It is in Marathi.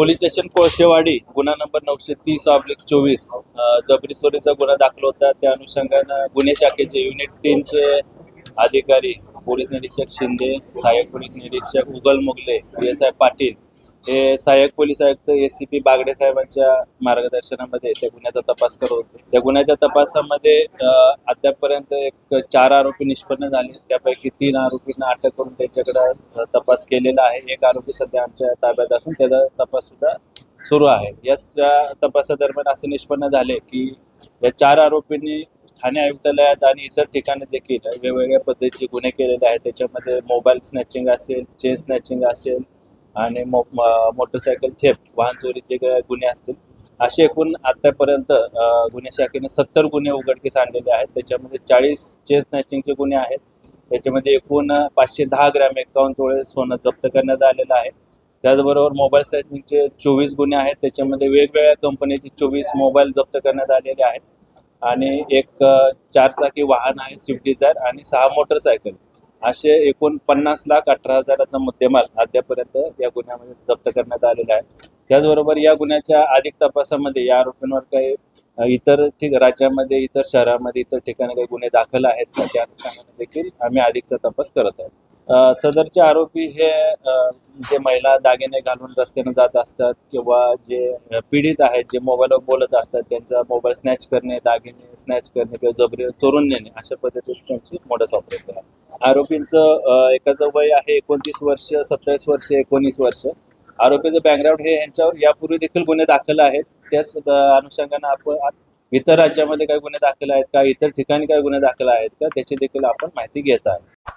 पोलीस स्टेशन कोळशेवाडी गुन्हा नंबर नऊशे तीस ऑब्लिक चोवीस. जबरी चोरीचा गुन्हा दाखल होता. त्या अनुषंगानं गुन्हे शाखेचे युनिट तीनचे अधिकारी पोलीस निरीक्षक शिंदे सहाय्यक पोलीस निरीक्षक उगल मुगले एस आय पाटील हे सहाय्यक पोलीस आयुक्त एस सी पी बागडे साहेबांच्या मार्गदर्शनामध्ये त्या गुन्ह्याचा तपास करत होते. त्या गुन्ह्याच्या तपासामध्ये अद्यापपर्यंत एक चार आरोपी निष्पन्न झाले. त्यापैकी तीन आरोपींना अटक करून त्यांच्याकडे तपास केलेला आहे. एक आरोपी सध्या आमच्या ताब्यात असून त्याचा तपास सुद्धा सुरू आहे. या तपासादरम्यान असे निष्पन्न झाले की या चार आरोपींनी ठाणे आयुक्तालयात आणि इतर ठिकाणी देखील वेगवेगळ्या पद्धतीचे गुन्हे केलेले आहेत. त्याच्यामध्ये मोबाईल स्नॅचिंग असेल चेन स्नॅचिंग असेल आणि मो मोटरसायकल थेप वाहन चोरीचे गुन्हे असतील. असे एकूण आतापर्यंत गुन्हे शाखेने सत्तर गुन्हे उघडकीस आणलेले आहेत. त्याच्यामध्ये चाळीस चेन स्नॅचिंगचे गुन्हे आहेत. त्याच्यामध्ये एकूण पाचशे दहा ग्रॅम एकावन्न तोळे सोनं जप्त करण्यात आलेलं आहे. त्याचबरोबर मोबाईल स्नॅचिंगचे चोवीस गुन्हे आहेत. त्याच्यामध्ये वेगवेगळ्या कंपनीचे चोवीस मोबाईल जप्त करण्यात आलेले आहेत. आणि एक चारचाकी वाहन आहे स्विफ्ट डिझायर आणि सहा मोटरसायकल. असे एकूण पन्नास लाख अठरा हजाराचा मुद्देमाल अद्यापर्यंत या गुन्ह्यामध्ये जप्त करण्यात आलेला आहे. त्याचबरोबर या गुन्ह्याच्या अधिक तपासामध्ये या आरोपींवर काही इतर राज्यामध्ये इतर शहरामध्ये इतर ठिकाणी काही गुन्हे दाखल आहेत का त्या अनुषंगाने देखील आम्ही अधिकचा तपास करत आहोत. सदरचे आरोपी हे जे महिला दागिने घालून रस्त्याने जात असतात किंवा जे पीडित आहेत जे मोबाईलवर बोलत असतात त्यांचा मोबाईल स्नॅच करणे दागिने स्नॅच करणे किंवा जबरी चोरून नेणे अशा पद्धतीने त्यांची मोडस ऑपरेट आहे. आरोपींचं एकाचं वय आहे एकोणतीस वर्ष सत्तावीस वर्ष एकोणीस वर्ष. आरोपीचं बॅकग्राऊंड हे यांच्यावर यापूर्वी देखील गुन्हे दाखल आहेत. त्याच अनुषंगानं आपण इतर राज्यामध्ये काही गुन्हे दाखल आहेत का? इतर ठिकाणी काही गुन्हे दाखल आहेत का? त्याची देखील आपण माहिती घेत आहोत